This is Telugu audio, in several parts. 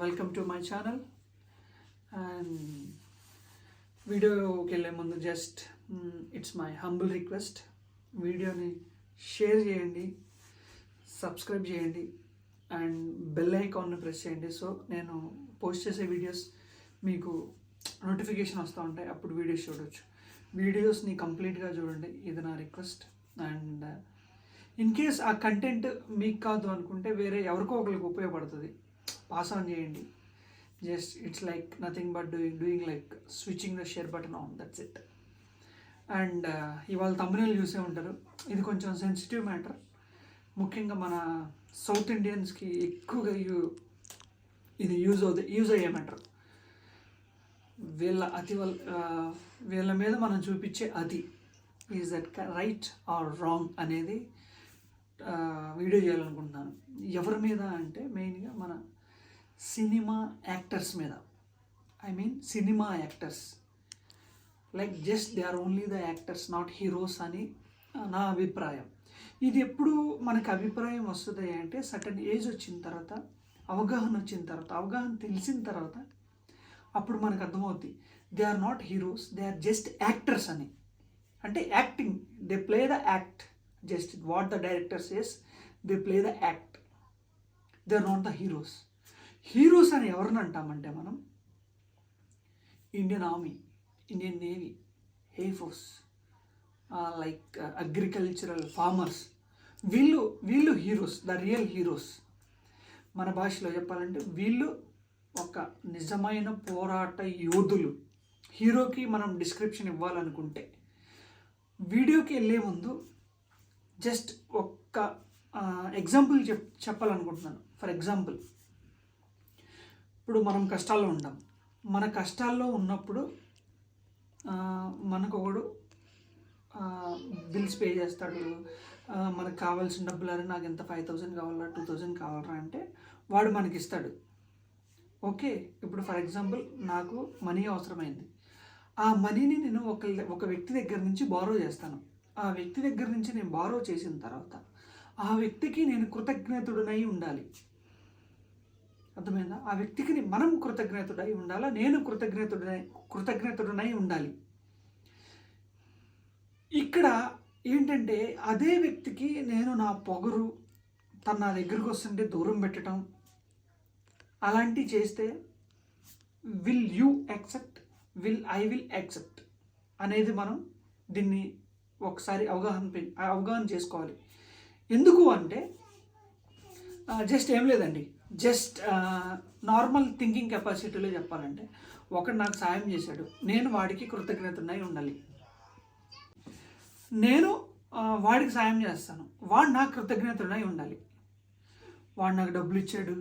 Welcome to my channel and వీడియోకి వెళ్ళే ముందు just it's my humble request వీడియోని షేర్ చేయండి సబ్స్క్రైబ్ చేయండి అండ్ బెల్ ఐకాన్ని ప్రెస్ చేయండి. సో నేను పోస్ట్ చేసే వీడియోస్ మీకు నోటిఫికేషన్ వస్తూ ఉంటాయి. అప్పుడు వీడియోస్ చూడవచ్చు వీడియోస్ని కంప్లీట్గా చూడండి. ఇది నా రిక్వెస్ట్ అండ్ ఇన్ కేస్ ఆ కంటెంట్ మీకు కాదు అనుకుంటే వేరే ఎవరికో ఒకరికి ఉపయోగపడుతుంది. పాస్ ఆన్ చేయండి. Just it's like nothing but doing doing like switching the share button on that's it and ఇవాళ తమిళ చూసే ఉంటారు. ఇది కొంచెం సెన్సిటివ్ మ్యాటర్ ముఖ్యంగా మన సౌత్ ఇండియన్స్కి ఎక్కువగా యూ ఇది యూజ్ అవుతుంది యూజ్ అయ్యే మ్యాటర్ వీళ్ళ అతి వల్ వీళ్ళ మీద మనం చూపించే అతి. Is that right or wrong అనేది వీడియో చేయాలనుకుంటున్నాను. ఎవరి మీద అంటే మెయిన్గా మన సినిమా యాక్టర్స్ మీద. I mean cinema actors. Like just they are only the actors not heroes అని నా అభిప్రాయం. ఇది ఎప్పుడు మనకు అభిప్రాయం వస్తుంది అంటే సటన్ ఏజ్ వచ్చిన తర్వాత అవగాహన వచ్చిన తర్వాత అవగాహన తెలిసిన తర్వాత అప్పుడు మనకు అర్థమవుద్ది. They are not heroes they are just actors అని. అంటే acting they play the act. Just what the directors says they play the act. They are not the heroes. Heroes అని ఎవరిని అంటామంటే మనం? Indian army Indian navy air force like agricultural farmers. వీళ్ళు వీళ్ళు హీరోస్ ద రియల్ హీరోస్. మన భాషలో చెప్పాలంటే వీళ్ళు ఒక నిజమైన పోరాట యోధులు. హీరోకి మనం డిస్క్రిప్షన్ ఇవ్వాలనుకుంటే. వీడియోకి వెళ్ళే ముందు జస్ట్ ఒక్క ఎగ్జాంపుల్ చెప్ చెప్పాలనుకుంటున్నాను. ఫర్ ఎగ్జాంపుల్ ఇప్పుడు మనం కష్టాల్లో ఉంటాం మన కష్టాల్లో ఉన్నప్పుడు మనకు ఒకడు బిల్స్ పే చేస్తాడు. మనకు కావాల్సిన డబ్బులు అరే నాకు ఎంత ఫైవ్ థౌజండ్ కావాలా టూ థౌజండ్ కావాలరా అంటే వాడు మనకి ఇస్తాడు ఓకే ఇప్పుడు ఫర్ ఎగ్జాంపుల్ నాకు మనీ అవసరమైంది. ఆ మనీని నేను ఒక ఒక వ్యక్తి దగ్గర నుంచి బారో చేస్తాను. ఆ వ్యక్తి దగ్గర నుంచి నేను బారో చేసిన తర్వాత ఆ వ్యక్తికి నేను కృతజ్ఞతుడనై ఉండాలి. అర్థమైందా? ఆ వ్యక్తికి మనం కృతజ్ఞతుడై ఉండాలా? నేను కృతజ్ఞతుడై కృతజ్ఞతుడనై ఉండాలి. ఇక్కడ ఏంటంటే అదే వ్యక్తికి నేను నా పొగరు తన నా దగ్గరికి వస్తుంటే దూరం పెట్టడం అలాంటివి చేస్తే will you accept will I will accept అనేది మనం దీన్ని ఒకసారి అవగాహన పె- అవగాహన చేసుకోవాలి. ఎందుకు అంటే జస్ట్ ఏం లేదండి. జస్ట్ నార్మల్ థింకింగ్ కెపాసిటీలో చెప్పాలంటే ఒకడు నాకు సాయం చేశాడు. నేను వాడికి కృతజ్ఞతనై ఉండాలి. నేను వాడికి సాయం చేస్తాను. వాడు నాకు కృతజ్ఞతనై ఉండాలి. వాడు నాకు డబ్బులు ఇచ్చాడు.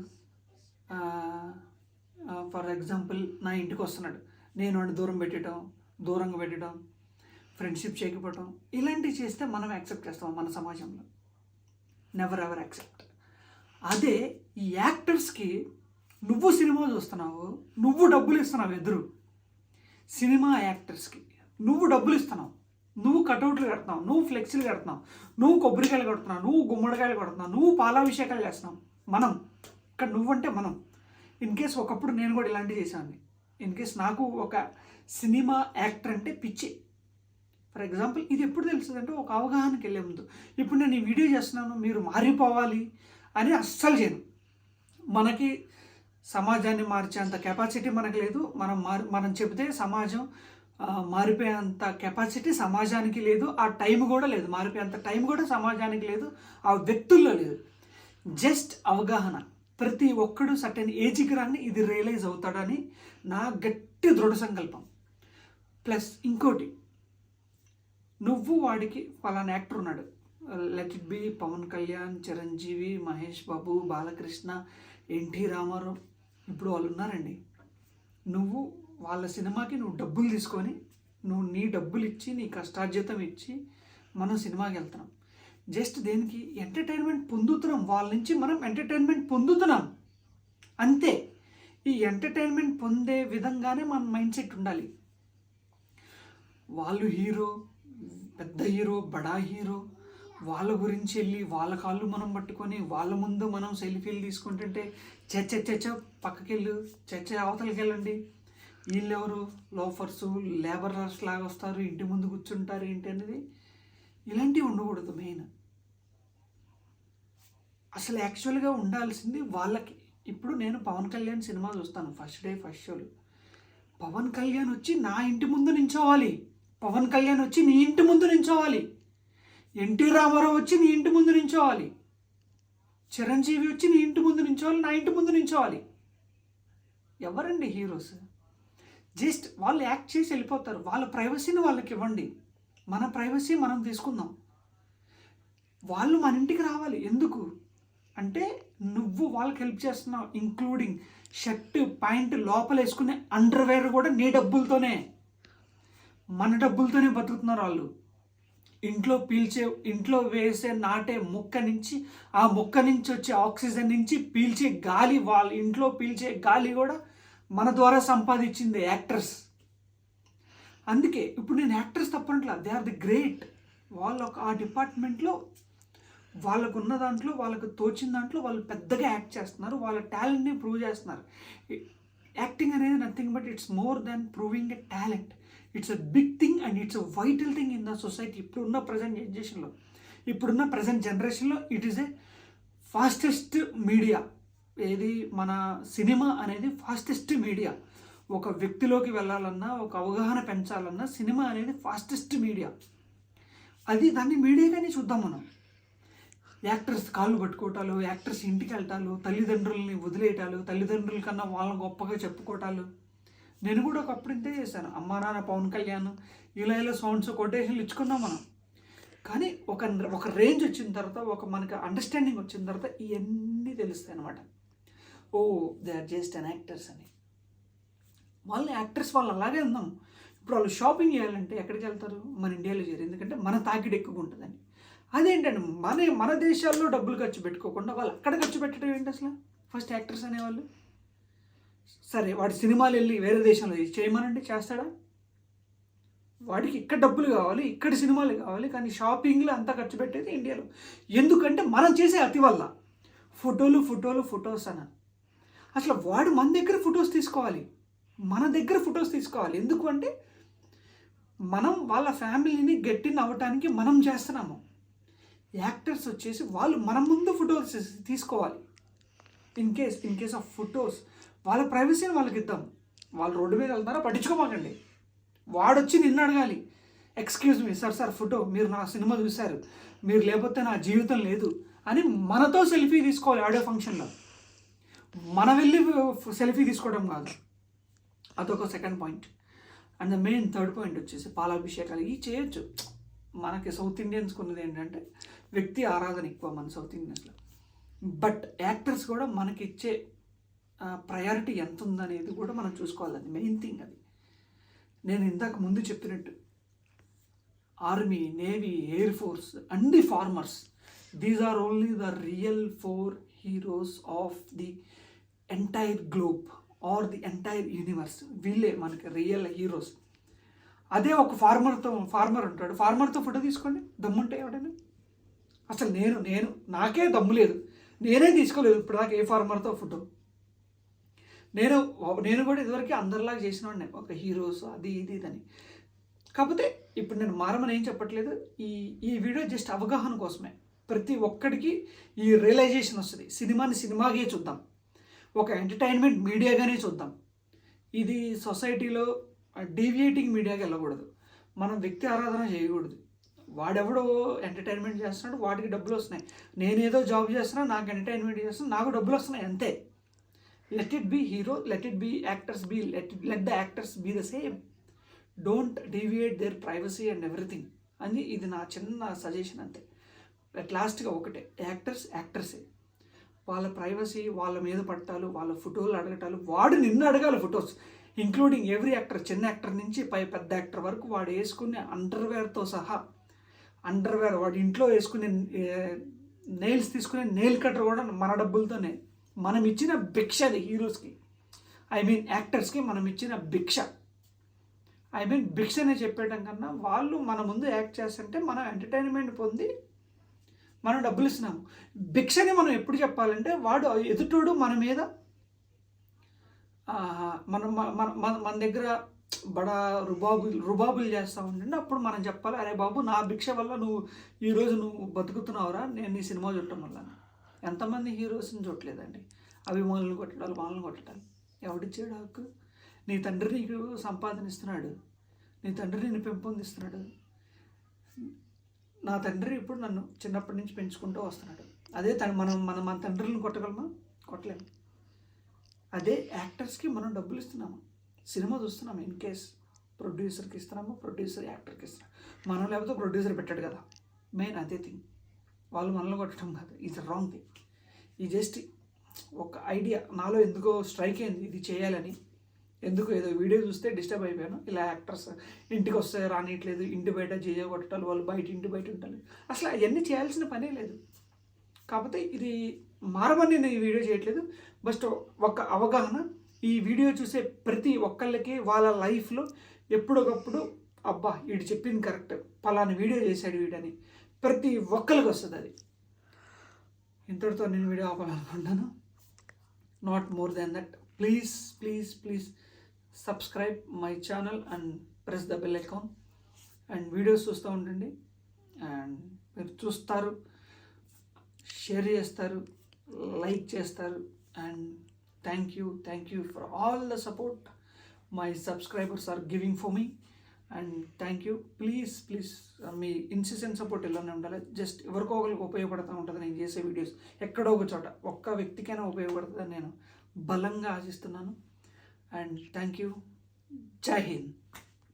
ఫర్ ఎగ్జాంపుల్ నా ఇంటికి వస్తున్నాడు. నేను వాడిని దూరం పెట్టడం దూరంగా పెట్టడం ఫ్రెండ్షిప్ చేయకపోవడం ఇలాంటివి చేస్తే మనం యాక్సెప్ట్ చేస్తాం మన సమాజంలో. నెవర్ ఎవర్ యాక్సెప్ట్ అదే ఈ యాక్టర్స్కి నువ్వు సినిమా చూస్తున్నావు నువ్వు డబ్బులు ఇస్తున్నావు ఎదురు. సినిమా యాక్టర్స్కి నువ్వు డబ్బులు ఇస్తున్నావు నువ్వు కటౌట్లు కడుతున్నావు నువ్వు ఫ్లెక్సీలు కడుతున్నావు నువ్వు కొబ్బరికాయలు కడుతున్నావు నువ్వు గుమ్మడికాయలు కడుతున్నావు నువ్వు పాలాభిషేకాలు చేస్తున్నావు. మనం ఇక్కడ నువ్వంటే మనం. ఇన్ కేస్ ఒకప్పుడు నేను కూడా ఇలాంటివి చేశాను ఇన్ కేస్ నాకు ఒక సినిమా యాక్టర్ అంటే పిచ్చి. ఫర్ ఎగ్జాంపుల్ ఇది ఎప్పుడు తెలుస్తుంది అంటే ఒక అవగాహనకి వెళ్ళే ముందు. ఇప్పుడు నేను ఈ వీడియో చేస్తున్నాను మీరు మారిపోవాలి. అని అస్సలు చేయను. మనకి సమాజాన్ని మార్చేంత కెపాసిటీ మనకు లేదు. మనం మారి మనం చెబితే సమాజం మారిపోయేంత కెపాసిటీ సమాజానికి లేదు. ఆ టైం కూడా లేదు. మారిపోయేంత టైం కూడా సమాజానికి లేదు. ఆ వ్యక్తుల్లో లేదు. జస్ట్ అవగాహన. ప్రతి ఒక్కడు సర్టెన్ ఏజ్కి రాని ఇది రియలైజ్ అవుతాడని నా గట్టి దృఢ సంకల్పం. ప్లస్ ఇంకోటి నువ్వు వాడికి ఫలానా యాక్టర్ ఉన్నాడు. Let it be Pawan Kalyan Chiranjeevi Mahesh Babu Balakrishna NT Rama Rao ఇప్పుడు వాళ్ళు ఉన్నారండి. నువ్వు వాళ్ళ సినిమాకి నువ్వు డబ్బులు తీసుకొని నువ్వు నీ డబ్బులు ఇచ్చి నీ కష్టార్జితం ఇచ్చి మనం సినిమాకి వెళ్తున్నాం. జస్ట్ దేనికి ఎంటర్టైన్మెంట్ పొందుతున్నాం. వాళ్ళ నుంచి మనం ఎంటర్టైన్మెంట్ పొందుతున్నాం. అంతే. ఈ ఎంటర్టైన్మెంట్ పొందే విధంగానే మన మైండ్ సెట్ ఉండాలి. వాళ్ళు హీరో పెద్ద హీరో బడా హీరో వాళ్ళ గురించి వెళ్ళి వాళ్ళ కాళ్ళు మనం పట్టుకొని వాళ్ళ ముందు మనం సెల్ఫీలు తీసుకుంటుంటే చచ్చ చచ్చ పక్కకెళ్ళు చచ్చ అవతలకి వెళ్ళండి వీళ్ళు ఎవరు లోఫర్స్ లేబరర్స్ లాగా వస్తారు ఇంటి ముందు కూర్చుంటారు ఏంటి అనేది ఇలాంటివి ఉండకూడదు మెయిన్. అసలు యాక్చువల్గా ఉండాల్సింది వాళ్ళకి. ఇప్పుడు నేను పవన్ కళ్యాణ్ సినిమా చూస్తాను ఫస్ట్ డే ఫస్ట్ షోలు. పవన్ కళ్యాణ్ వచ్చి నా ఇంటి ముందు నించోవాలి. పవన్ కళ్యాణ్ వచ్చి నీ ఇంటి ముందు నించోవాలి. ఎన్టీ రామారావు వచ్చి నీ ఇంటి ముందు నించోవాలి. చిరంజీవి వచ్చి నీ ఇంటి ముందు నించోవాలి నా ఇంటి ముందు నించోవాలి. ఎవరండి హీరోస్? జస్ట్ వాళ్ళు యాక్ట్ చేసి వెళ్ళిపోతారు. వాళ్ళ ప్రైవసీని వాళ్ళకి ఇవ్వండి. మన ప్రైవసీ మనం తీసుకుందాం. వాళ్ళు మన ఇంటికి రావాలి. ఎందుకు? అంటే నువ్వు వాళ్ళకి హెల్ప్ చేస్తున్నావు ఇంక్లూడింగ్ షర్ట్ ప్యాంట్ లోపల వేసుకునే అండర్వేర్ కూడా నీ డబ్బులతోనే. మన డబ్బులతోనే బతుకుతున్నారు వాళ్ళు. ఇంట్లో పీల్చే ఇంట్లో వేసే నాటే మొక్క నుంచి ఆ మొక్క నుంచి వచ్చే ఆక్సిజన్ నుంచి పీల్చే గాలి వాళ్ళ ఇంట్లో పీల్చే గాలి కూడా మన ద్వారా సంపాదించింది యాక్టర్స్. అందుకే ఇప్పుడు నేను యాక్టర్స్ తప్పనట్లా దే ఆర్ ది గ్రేట్. వాళ్ళు ఒక ఆ డిపార్ట్మెంట్లో వాళ్ళకు ఉన్న దాంట్లో వాళ్ళకు తోచిన దాంట్లో వాళ్ళు పెద్దగా యాక్ట్ చేస్తున్నారు వాళ్ళ టాలెంట్ని ప్రూవ్ చేస్తున్నారు. యాక్టింగ్ అనేది nothing but it's more than proving a talent. It's a big thing and it's a vital thing in the society. ఇప్పుడున్న ప్రజెంట్ జనరేషన్లో ఇప్పుడున్న ప్రజెంట్ జనరేషన్లో it is a fastest media ఏది మన సినిమా అనేది ఫాస్టెస్ట్ మీడియా ఒక వ్యక్తిలోకి వెళ్ళాలన్నా ఒక అవగాహన పెంచాలన్నా సినిమా అనేది ఫాస్టెస్ట్ మీడియా అది దాన్ని మీడియాగానే చూద్దాం మనం. యాక్టర్స్ కాళ్ళు పట్టుకోవటాలు యాక్టర్స్ ఇంటికి వెళ్ళటాలు తల్లిదండ్రుల్ని వదిలేయటాలు తల్లిదండ్రుల కన్నా వాళ్ళని గొప్పగా చెప్పుకోవటాలు నేను కూడా ఒకప్పుడు ఇంతే చేశాను. అమ్మా నాన్న పవన్ కళ్యాణ్ ఇలా ఇలా సౌండ్స్ కొటేషన్లు ఇచ్చుకున్నాం మనం. కానీ ఒక ఒక రేంజ్ వచ్చిన తర్వాత ఒక మనకి అండర్స్టాండింగ్ వచ్చిన తర్వాత ఇవన్నీ తెలుస్తాయి అనమాట ఓ they are just an actors అని. వాళ్ళని యాక్టర్స్ వాళ్ళు అలాగే ఉందాం. ఇప్పుడు వాళ్ళు షాపింగ్ చేయాలంటే ఎక్కడికి వెళ్తారు? మన ఇండియాలో చేరు. ఎందుకంటే మన తాకిడి ఎక్కువ ఉంటుందని. అదేంటండి? మన మన దేశాల్లో డబ్బులు ఖర్చు పెట్టుకోకుండా వాళ్ళు అక్కడ ఖర్చు పెట్టడం ఏంటి అసలు? ఫస్ట్ యాక్టర్స్ అనేవాళ్ళు? సరే వాడి సినిమాలు వెళ్ళి వేరే దేశంలో చేయమనంటే చేస్తాడా? వాడికి ఇక్కడ డబ్బులు కావాలి ఇక్కడ సినిమాలు కావాలి కానీ షాపింగ్లో అంతా ఖర్చు పెట్టేది ఇండియాలో. ఎందుకంటే మనం చేసే అతి వల్ల. ఫోటోలు ఫోటోలు ఫొటోస్ అన అసలు వాడు మన దగ్గర ఫొటోస్ తీసుకోవాలి. మన దగ్గర ఫొటోస్ తీసుకోవాలి. ఎందుకు అంటే మనం వాళ్ళ ఫ్యామిలీని గట్టిన అవ్వటానికి మనం చేస్తున్నాము. యాక్టర్స్ వచ్చేసి వాళ్ళు మన ముందు ఫొటోస్ తీసుకోవాలి. In case in case of photos. వాళ్ళ ప్రైవసీని వాళ్ళకి ఇద్దాం వాళ్ళు రోడ్డు మీద వెళ్తారా? పట్టించుకోమాకండి. వాడొచ్చి నిన్ను అడగాలి. Excuse me sir sir photo మీరు నా సినిమా చూశారు. మీరు లేకపోతే నా జీవితం లేదు అని మనతో సెల్ఫీ తీసుకోవాలి ఆడియో ఫంక్షన్లో. మన వెళ్ళి సెల్ఫీ తీసుకోవడం కాదు. అదొక second point. And the main third point వచ్చేసి పాలాభిషేకాలు ఇవి చేయొచ్చు. మనకి సౌత్ ఇండియన్స్ ఉన్నది ఏంటంటే వ్యక్తి ఆరాధన ఎక్కువ మన సౌత్ ఇండియన్స్లో. బట్ యాక్టర్స్ కూడా మనకి ఇచ్చే ప్రయారిటీ ఎంత ఉందనేది కూడా మనం చూసుకోవాలి అది మెయిన్ థింగ్ అది. నేను ఇందాక ముందు చెప్పినట్టు army navy air force and the farmers these are only the real four heroes of the entire globe or the entire universe వీళ్ళే మనకి రియల్ హీరోస్ అదే ఒక ఫార్మర్తో ఫార్మర్ ఉంటాడు. ఫార్మర్తో ఫోటో తీసుకోండి. దమ్ముంటే ఎవడైనా. అసలు నేను నేను నాకే దమ్ము లేదు. నేనే తీసుకోలేదు. ఇప్పుడు నాకు ఏ ఫార్మర్తో ఫోటో నేను నేను కూడా ఇదివరకు అందరిలాగా చేసిన వాడిని ఒక హీరోస్ అది ఇది ఇదని. కాకపోతే ఇప్పుడు నేను మారమని ఏం చెప్పట్లేదు. ఈ ఈ వీడియో జస్ట్ అవగాహన కోసమే. ప్రతి ఒక్కడికి ఈ రియలైజేషన్ వస్తుంది. సినిమాని సినిమాగే చూద్దాం. ఒక ఎంటర్టైన్మెంట్ మీడియాగానే చూద్దాం. ఇది సొసైటీలో డీవియేటింగ్ మీడియాకి వెళ్ళకూడదు. మనం వ్యక్తి ఆరాధన చేయకూడదు. వాడెవడో ఎంటర్టైన్మెంట్ చేస్తున్నాడు వాడికి డబ్బులు వస్తున్నాయి. నేనేదో జాబ్ చేస్తున్నా నాకు ఎంటర్టైన్మెంట్ చేస్తున్నా నాకు డబ్బులు వస్తున్నాయి అంతే. Let it be hero let it be actors be let let the actors be the same don't deviate their privacy and everything అని ఇది నా చిన్న సజెషన్ అంతే. అట్ లాస్ట్గా ఒకటే యాక్టర్స్ యాక్టర్సే వాళ్ళ ప్రైవసీ వాళ్ళ మీద పట్టాలు వాళ్ళ ఫోటోలు అడగటాలు వాడు నిన్ను అడగాలి ఫొటోస్. ఇంక్లూడింగ్ ఎవ్రీ యాక్టర్ చిన్న యాక్టర్ నుంచి పై పెద్ద యాక్టర్ వరకు వాడు వేసుకునే అండర్వేర్తో సహా అండర్వేర్ వాడు ఇంట్లో వేసుకునే నెయిల్స్ తీసుకునే నెయిల్ కట్టర్ కూడా మన డబ్బులతోనే. మనం ఇచ్చిన భిక్ష అది హీరోస్కి. ఐ మీన్ యాక్టర్స్కి మనం ఇచ్చిన భిక్ష. ఐ మీన్ భిక్ష అనే చెప్పేయడం కన్నా వాళ్ళు మన ముందు యాక్ట్ చేస్తుంటే మనం ఎంటర్టైన్మెంట్ పొంది మనం డబ్బులు ఇస్తున్నాము భిక్షని మనం ఎప్పుడు చెప్పాలంటే వాడు ఎదుటోడు మన మీద మనం మన మన- మన మన దగ్గర బడా రుబాబులు రుబాబులు చేస్తూ ఉండండి అప్పుడు మనం చెప్పాలి అరే బాబు నా భిక్ష వల్ల నువ్వు ఈరోజు నువ్వు బతుకుతున్నావురా నేను నీ సినిమా చూడటం వల్ల. ఎంతమంది హీరోస్ని చూడలేదండి అభిమానులు కొట్టడాలు వాళ్ళని కొట్టడాలు ఎవడిచ్చాడు హక్కు? నీ తండ్రి నీకు సంపాదన ఇస్తున్నాడు. నీ తండ్రి నిన్ను పెంపొందిస్తున్నాడు. నా తండ్రి ఇప్పుడు నన్ను చిన్నప్పటి నుంచి పెంచుకుంటూ వస్తున్నాడు. అదే తన మనం మనం మన తండ్రులను కొట్టగలమా? కొట్టలేము. అదే యాక్టర్స్కి మనం డబ్బులు ఇస్తున్నాము? సినిమా చూస్తున్నాము? ఇన్ కేస్ ప్రొడ్యూసర్కి ఇస్తున్నాము? ప్రొడ్యూసర్ యాక్టర్కి ఇస్తున్నాము? మనం లేకపోతే ప్రొడ్యూసర్ పెట్టాడు కదా. మెయిన్ అదే థింగ్ వాళ్ళు మనల్ని కొట్టడం కాదు. ఇది రాంగ్ థింగ్ ఈ జస్ట్ ఒక ఐడియా నాలో ఎందుకో స్ట్రైక్ అయింది ఇది చేయాలని. ఎందుకు ఏదో వీడియో చూస్తే డిస్టర్బ్ అయిపోయాను. ఇలా యాక్టర్స్ ఇంటికి వస్తే రానియట్లేదు ఇంటి బయట జేజే కొట్టాలి వాళ్ళు బయట ఇంటి బయట ఉంటారు. అసలు అవన్నీ చేయాల్సిన పనే లేదు. కాకపోతే ఇది మారమని నేను ఈ వీడియో చేయట్లేదు. బస్ట్ ఒక అవగాహన ఈ వీడియో చూసే ప్రతి ఒక్కళ్ళకి వాళ్ళ లైఫ్లో ఎప్పుడొకప్పుడు అబ్బా వీడు చెప్పింది కరెక్ట్ పలానా వీడియో చేశాడు వీడని. ప్రతి ఒక్కరికి వస్తుంది అది. ఇంతటితో నేను video ఆపాలనుకుంటాను not more than that please please please subscribe my channel and press the bell icon and videos చూస్తూ ఉండండి. అండ్ మీరు చూస్తారు షేర్ చేస్తారు లైక్ చేస్తారు. And thank you thank you for all the support my subscribers are giving for me and thank you. Please please me incessant support ఇలానే ఉండాలి. జస్ట్ ఎవరికో ఒకరికి ఉపయోగపడుతూ ఉంటుంది నేను చేసే వీడియోస్. ఎక్కడో ఒక చోట ఒక్క వ్యక్తికైనా ఉపయోగపడుతుందని నేను బలంగా ఆశిస్తున్నాను. And thank you. జై హింద్.